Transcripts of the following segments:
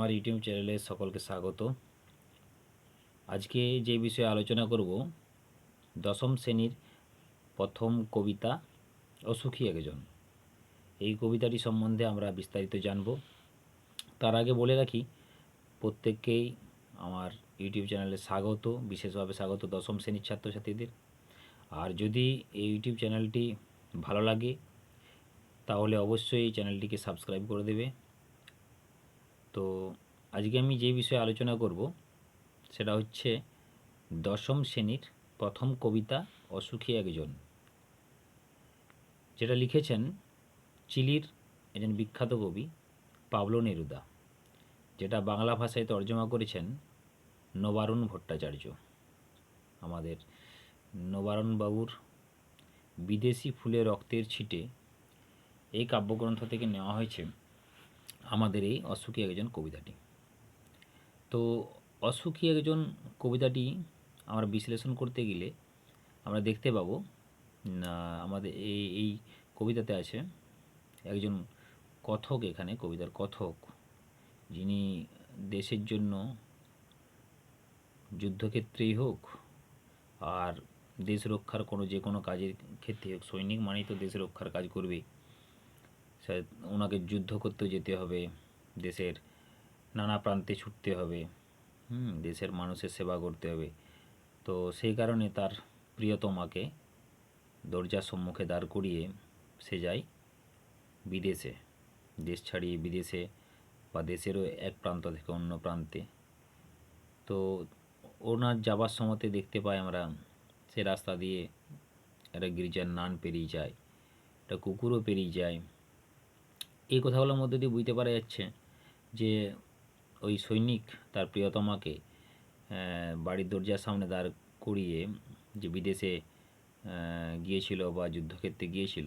আমার ইউটিউব চ্যানেলে সকলকে স্বাগত। আজকে যে বিষয়ে আলোচনা করব, দশম শ্রেণির প্রথম কবিতা অসুখী একজন। এই কবিতাটি সম্বন্ধে আমরা বিস্তারিত জানব। তার আগে বলে রাখি, প্রত্যেককেই আমার ইউটিউব চ্যানেলে স্বাগত, বিশেষভাবে স্বাগত দশম শ্রেণির ছাত্রছাত্রীদের। আর যদি এই ইউটিউব চ্যানেলটি ভালো লাগে, তাহলে অবশ্যই এই চ্যানেলটিকে সাবস্ক্রাইব করে দেবে। তো আজকে আমি যে বিষয়ে আলোচনা করব, সেটা হচ্ছে দশম শ্রেণির প্রথম কবিতা অসুখী একজন। যেটা লিখেছেন চিলির একজন বিখ্যাত কবি, পাবলো নেরুদা, যেটা বাংলা ভাষায় তর্জমা করেছেন নবারুণ ভট্টাচার্য। আমাদের নবারুণ বাবুর বিদেশি ফুলে রক্তের ছিটে এই কাব্যগ্রন্থ থেকে নেওয়া হয়েছে। আমাদের এই অসুখী একজন কবিতাটি। তো অসুখী একজন কবিতাটি আমরা বিশ্লেষণ করতে গেলে আমরা দেখতে পাবো আমাদের এই এই কবিতাতে আছে একজন কথক এখানে, কবিতার কথক। যিনি দেশের জন্য যুদ্ধক্ষেত্রেই হোক আর দেশ রক্ষার কোনো যে কোনো কাজের ক্ষেত্রে হোক, সৈনিক মানেই তো দেশ রক্ষার কাজ করবে। ওনাকে যুদ্ধ করতে যেতে হবে, দেশের নানা প্রান্তে ছুটতে হবে, হুম, দেশের মানুষের সেবা করতে হবে। তো সেই কারণে তার প্রিয়তমাকে দরজার সম্মুখে দাঁড় করিয়ে সে যায় বিদেশে, দেশ ছাড়িয়ে বিদেশে বা দেশেরও এক প্রান্ত থেকে অন্য প্রান্তে। তো ওনার যাবার সময়তে দেখতে পাই আমরা, সে রাস্তা দিয়ে একটা গির্জার নান পেরিয়ে যায়, একটা কুকুরও পেরিয়ে যায় এই কথাগুলোর মধ্যে দিয়ে বুঝতে পারা যাচ্ছে যে ওই সৈনিক তার প্রিয়তমাকে বাড়ির দরজার সামনে দাঁড় করিয়ে যে বিদেশে গিয়েছিল বা যুদ্ধক্ষেত্রে গিয়েছিল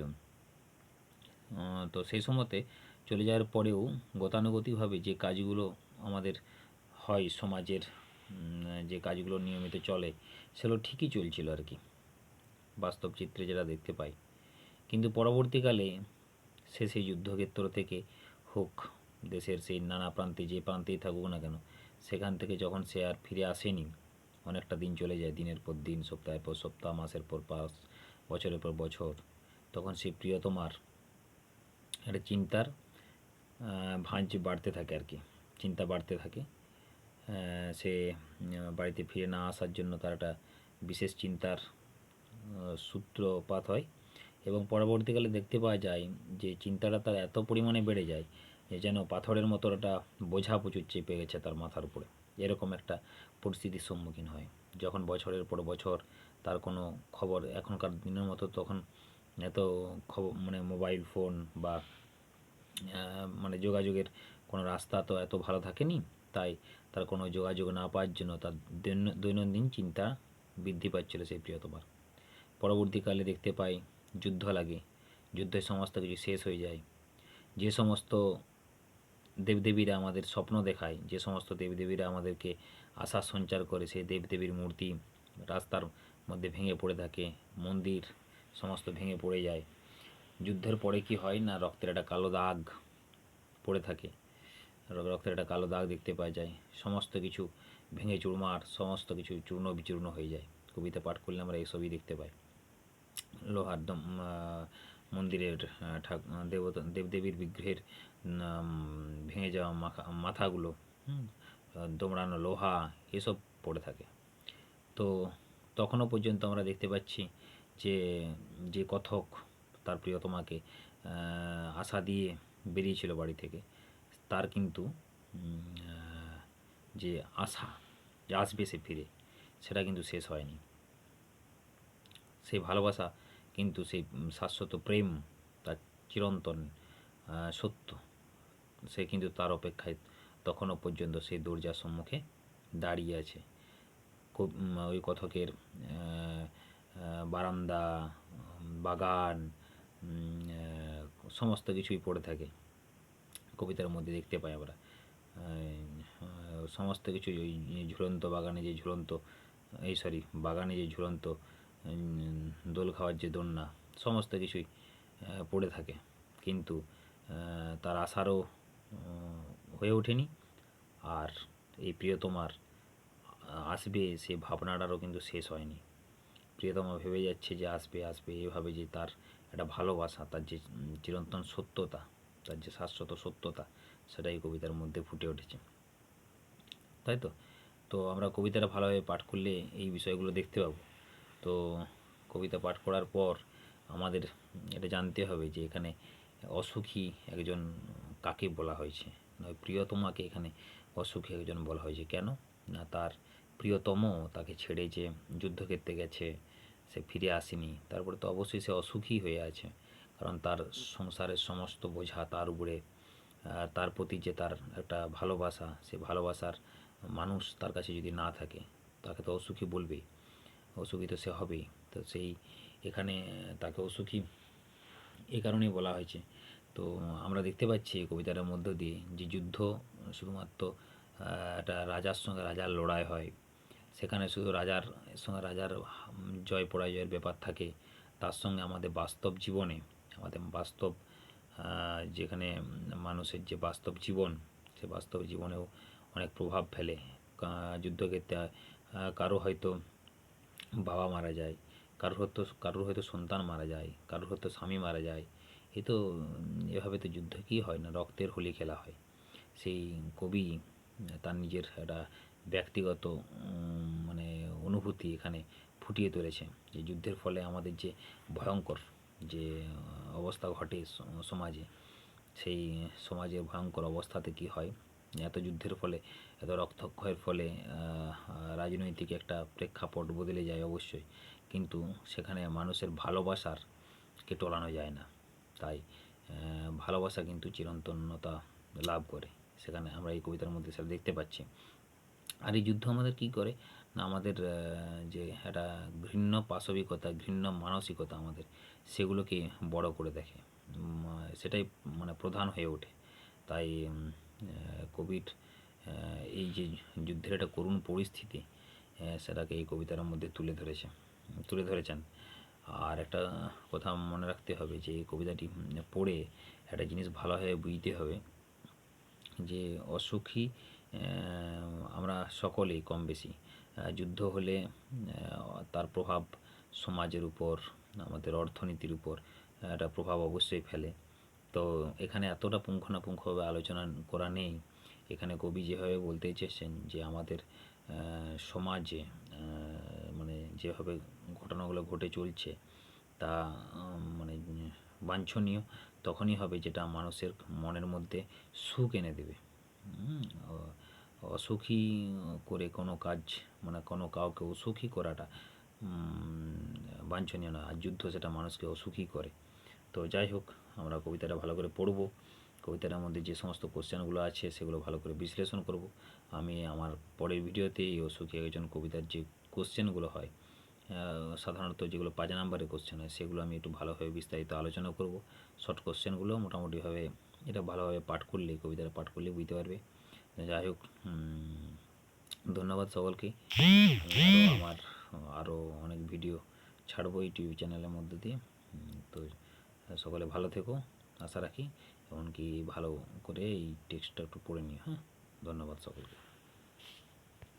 তো সেই সময়তে চলে যাওয়ার পরেও গতানুগতিকভাবে যে কাজগুলো আমাদের হয় সমাজের যে কাজগুলো নিয়মিত চলে সেগুলো ঠিকই চলছিল আর কি। বাস্তব চিত্রে যেটা দেখতে পাই। কিন্তু পরবর্তীকালে সে সেই যুদ্ধক্ষেত্র থেকে হোক, দেশের সেই নানা প্রান্তে যে প্রান্তেই থাকুক না কেন, সেখান থেকে যখন সে আর ফিরে আসেনি, অনেকটা দিন চলে যায় দিনের পর দিন, সপ্তাহের পর সপ্তাহ, মাসের পর মাস, বছরের পর বছর, তখন সেই প্রিয়তমার একটা চিন্তার ভাঁজ বাড়তে থাকে আর কি, চিন্তা বাড়তে থাকে। সে বাড়িতে ফিরে না আসার জন্য তার একটা বিশেষ চিন্তার সূত্রপাত হয়। এবং পরবর্তীকালে দেখতে পাওয়া যায় যে চিন্তাটা তার এত পরিমাণে বেড়ে যায় যে যেন পাথরের মতো একটা বোঝা প্রচুর চেপে গেছে তার মাথার উপরে। এরকম একটা পরিস্থিতির সম্মুখীন হয়। যখন বছরের পর বছর তার কোনো খবর এখনকার দিনের মতো তখন এত খবর মানে মোবাইল ফোন বা মানে যোগাযোগের কোনো রাস্তা তো এত ভালো থাকেনি। তাই তার কোনো যোগাযোগ না পাওয়ার জন্য তার দৈনন্দিন চিন্তা বৃদ্ধি পাচ্ছিল সেই প্রিয়তমার। পরবর্তীকালে দেখতে পাই যুদ্ধ লাগে। যুদ্ধের সমস্ত কিছু শেষ হয়ে যায়। যে সমস্ত দেবদেবীরা আমাদের স্বপ্ন দেখায়, যে সমস্ত দেবদেবীরা আমাদেরকে আশা সঞ্চার করে, সেই দেবদেবীর মূর্তি রাস্তার মধ্যে ভেঙে পড়ে থাকে, মন্দির সমস্ত ভেঙে পড়ে যায়। যুদ্ধের পরে কি হয় না, রক্তের একটা কালো দাগ পড়ে থাকে। রক্তের একটা কালো দাগ দেখতে পাওয়া যায়। সমস্ত কিছু ভেঙে চুরমার, সমস্ত কিছু চূর্ণ বিচূর্ণ হয়ে যায়। কবিতা পাঠ করলে আমরা এইসবই দেখতে পাই। লোহার মন্দিরের দেবতা দেবদেবীর বিগ্রহের ভেঙে যাওয়া মাথা মাথাগুলো দোমড়ানো লোহা এসব পড়ে থাকে। তো তখনও পর্যন্ত আমরা দেখতে পাচ্ছি যে যে কথক তার প্রিয়তমাকে আশা দিয়ে বেরিয়েছিল বাড়ি থেকে। তার কিন্তু যে আশা, যে আসবে সে ফিরে, সেটা কিন্তু শেষ হয়নি। সেই ভালোবাসা কিন্তু সেই শাশ্বত প্রেম, তার চিরন্তন সত্য, সে কিন্তু তার অপেক্ষায় তখনও পর্যন্ত সেই দরজার সম্মুখে দাঁড়িয়ে আছে। ওই কথকের বারান্দা, বাগান সমস্ত কিছুই পড়ে থাকে। কবিতার মধ্যে দেখতে পাই আমরা। সমস্ত কিছু ওই ঝুলন্ত বাগানে যে ঝুলন্ত, এই সরি বাগানে যে ঝুলন্ত দোল খাওয়ার যে দোলনা, সমস্ত কিছুই পড়ে থাকে। কিন্তু তার আশারও হয়ে ওঠেনি। আর এই প্রিয়তমার আসবে সে ভাবনাটারও কিন্তু শেষ হয়নি। প্রিয়তমা ভেবে যাচ্ছে যে আসবে আসবে, এভাবে যে তার একটা ভালোবাসা, তার যে চিরন্তন সত্যতা, তার যে শাশ্বত সত্যতা, সেটাই কবিতার মধ্যে ফুটে উঠেছে। তাই তো? তো আমরা কবিতাটা ভালোভাবে পাঠ করলে এই বিষয়গুলো দেখতে পাবো। তো কবিতা পাঠ করার পর আমাদের এটা জানতে হবে যে এখানে অসুখী একজন কাকে বলা হয়েছে? প্রিয়তমাকে এখানে অসুখী একজন বলা হয়েছে। কেন? না, তার প্রিয়তম তাকে ছেড়ে যে যুদ্ধক্ষেত্রে গেছে, সে ফিরে আসেনি, তারপরে তো অবশ্যই সে অসুখী হয়ে আছে। কারণ তার সংসারের সমস্ত বোঝা তার উপরে, আর তার প্রতি যে তার একটা ভালোবাসা, সে ভালোবাসার মানুষ তার কাছে যদি না থাকে, তাকে তো অসুখী বলবেই। অসুখী তো সে হবেই। তো সেই এখানে তাকে অসুখী এই কারণেই বলা হয়েছে। তো আমরা দেখতে পাচ্ছি এই মধ্য দিয়ে যে যুদ্ধ শুধুমাত্র একটা রাজার সঙ্গে রাজার লড়াই হয়। সেখানে শুধু রাজার সঙ্গে রাজার জয় পরাজয়ের ব্যাপার থাকে। তার সঙ্গে আমাদের বাস্তব জীবনে, আমাদের বাস্তব যেখানে মানুষের যে বাস্তব জীবন, সে বাস্তব জীবনেও অনেক প্রভাব ফেলে। যুদ্ধক্ষেত্রে কারও হয়তো বাবা মারা যায়, কারোর হয়তো কারোর হয়তো সন্তান মারা যায়, কারোর হয়তো স্বামী মারা যায়, এ তো, এভাবে তো যুদ্ধ কি হয় না? রক্তের হোলি খেলা হয়। সেই কবি, তার নিজের একটা ব্যক্তিগত মানে অনুভূতি এখানে ফুটিয়ে তুলেছে যে যুদ্ধের ফলে আমাদের যে ভয়ঙ্কর যে অবস্থা ঘটে সমাজে, সেই সমাজের ভয়ঙ্কর অবস্থাতে কি হয়? এত যুদ্ধের ফলে, এত রক্তক্ষয়ের ফলে রাজনৈতিক একটা প্রেক্ষাপট বদলে যায় অবশ্যই। কিন্তু সেখানে মানুষের ভালোবাসার কে টলানো যায় না। তাই ভালোবাসা কিন্তু চিরন্তনতা লাভ করে। সেখানে আমরা এই কবিতার মধ্যে সেটা দেখতে পাচ্ছি। আর এই যুদ্ধ আমাদের কি করে? না, আমাদের যে একটা ঘৃণ্য পাশবিকতা, ঘৃণ্য মানসিকতা আমাদের, সেগুলোকে বড় করে দেখে। সেটাই মানে প্রধান হয়ে ওঠে। তাই কবির এই যে যুদ্ধের একটা করুণ পরিস্থিতি সেটাকে এই কবিতার মধ্যে তুলে ধরেছে, তুলে ধরেছেন। আর একটা কথা মনে রাখতে হবে যে, এই কবিতাটি পড়ে একটা জিনিস ভালোভাবে বুঝতে হবে যে, অসুখী আমরা সকলেই কম বেশি যুদ্ধ হলে তার প্রভাব সমাজের উপর, আমাদের অর্থনীতির উপর একটা প্রভাব অবশ্যই ফেলে। তো এখানে এতটা পুঙ্খানুপুঙ্খভাবে আলোচনা করা নেই। এখানে কবি যেভাবে বলতে চেয়েছেন যে আমাদের সমাজে মানে যেভাবে ঘটনাগুলো ঘটে চলছে তা মানে বাঞ্ছনীয়, তখনই হবে যেটা মানুষের মনের মধ্যে সুখ এনে দেবে। অসুখী করে কোনো কাজ মানে কোনো কাউকে অসুখী করাটা বাঞ্ছনীয় নয়। আর যুদ্ধ সেটা মানুষকে অসুখী করে। তো যাই হোক আমরা কবিতাটা ভালো করে পড়ব। কবিতাটার মধ্যে যে সমস্ত কোশ্চেনগুলো আছে সেগুলো ভালো করে বিশ্লেষণ করব। আমি আমার পরের ভিডিওতে এই অসুখী একজন কবিতার যে কোশ্চেনগুলো হয় সাধারণত যেগুলো পাঁচ নাম্বারের কোশ্চেন হয়, সেগুলো আমি একটু ভালোভাবে বিস্তারিত আলোচনা করব। শর্ট কোশ্চেনগুলো মোটামুটিভাবে এটা ভালোভাবে পাঠ করলে কবিতাটা পাঠ করলে বুঝতে পারবে। যাই হোক ধন্যবাদ সকলকে। আমার আরও অনেক ভিডিও ছাড়বো ইউটিউব চ্যানেলের মধ্যে দিয়ে। তো সকলে ভালো থেকো, আশা রাখি। এমনকি ভালো করে এই টেক্সটটা একটু পড়ে নিই হ্যাঁ? ধন্যবাদ সকলকে।